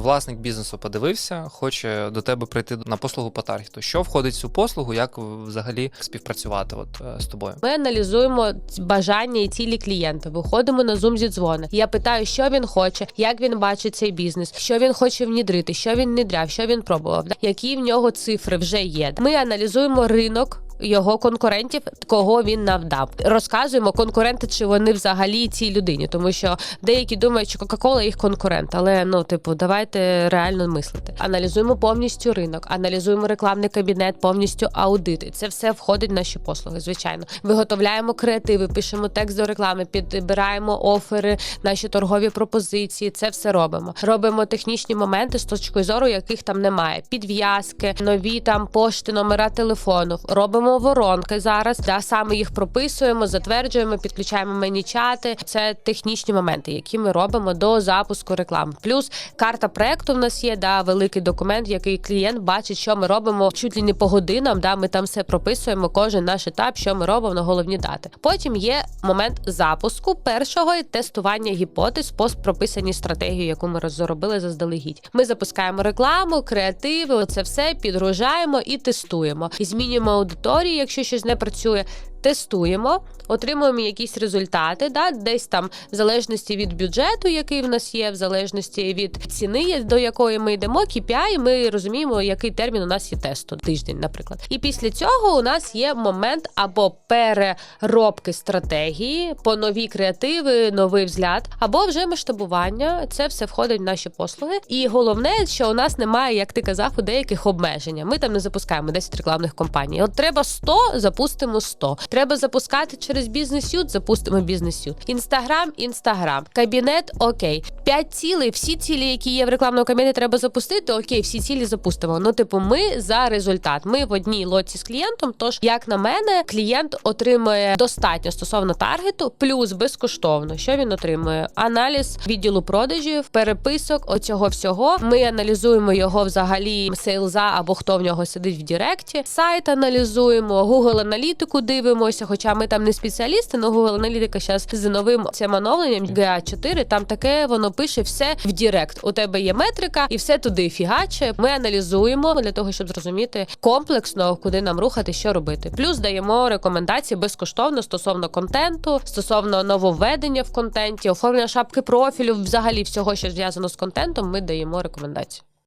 Власник бізнесу подивився, хоче до тебе прийти на послугу по таргету. Що входить в цю послугу, як взагалі співпрацювати от, е, з тобою? Ми аналізуємо бажання і цілі клієнта. Виходимо на зум зі дзвони. Я питаю, що він хоче, як він бачить цей бізнес, що він хоче внідрити, що він внідряв, що він пробував, які в нього цифри вже є. Ми аналізуємо ринок. Його конкурентів, кого він навдав, розказуємо конкуренти, чи вони взагалі цій людині, тому що деякі думають, що Кока-Кола їх конкурент, але ну, типу, давайте реально мислити. Аналізуємо повністю ринок, аналізуємо рекламний кабінет, повністю аудити. Це все входить в наші послуги. Звичайно, виготовляємо креативи, пишемо текст до реклами, підбираємо офери, наші торгові пропозиції. Це все робимо. Робимо технічні моменти з точки зору, яких там немає. Підв'язки, нові там пошти, номера телефону. Робимо воронки зараз. Да, саме їх прописуємо, затверджуємо, підключаємо мені-чати. Це технічні моменти, які ми робимо до запуску реклами. Плюс карта проекту в нас є, да, великий документ, який клієнт бачить, що ми робимо чуть ли не по годинам. Да, ми там все прописуємо, кожен наш етап, що ми робимо на головні дати. Потім є момент запуску першого і тестування гіпотез по прописаній стратегії, яку ми розробили заздалегідь. Ми запускаємо рекламу, креативи, це все підгружаємо і тестуємо. І змінюємо аудиторію, якщо щось не працює. Тестуємо, отримуємо якісь результати, да, десь там в залежності від бюджету, який в нас є, в залежності від ціни, до якої ми йдемо, KPI, ми розуміємо, який термін у нас є тесту, тиждень, наприклад. І після цього у нас є момент або переробки стратегії по нові креативи, новий взгляд, або вже масштабування. Це все входить в наші послуги. І головне, що у нас немає, як ти казав, у деяких обмежень. Ми там не запускаємо 10 рекламних компаній. От треба 100, запустимо 100. Треба запускати через бізнес-ют, запустимо бізнес-ют. Інстаграм, інстаграм, кабінет, окей. П'ять цілей, всі цілі, які є в рекламному кабінеті, треба запустити. Окей, всі цілі запустимо. Ну, типу, ми за результат. Ми в одній лоці з клієнтом. Тож, як на мене, клієнт отримує достатньо стосовно таргету, плюс безкоштовно. Що він отримує? Аналіз відділу продажів, переписок, оцього всього. Ми аналізуємо його взагалі сейлза або хто в нього сидить в Діректі. Сайт аналізуємо, Google аналітику дивимося. Хоча ми там не спеціалісти, але Google аналітика зараз з новим цим оновленням GA4, там таке воно пише все в Дірект. У тебе є метрика, і все туди фігаче. Ми аналізуємо для того, щоб зрозуміти комплексно, куди нам рухати, що робити. Плюс даємо рекомендації безкоштовно стосовно контенту, стосовно нововведення в контенті, оформлення шапки профілю, взагалі всього, що зв'язано з контентом. Ми даємо рекомендації.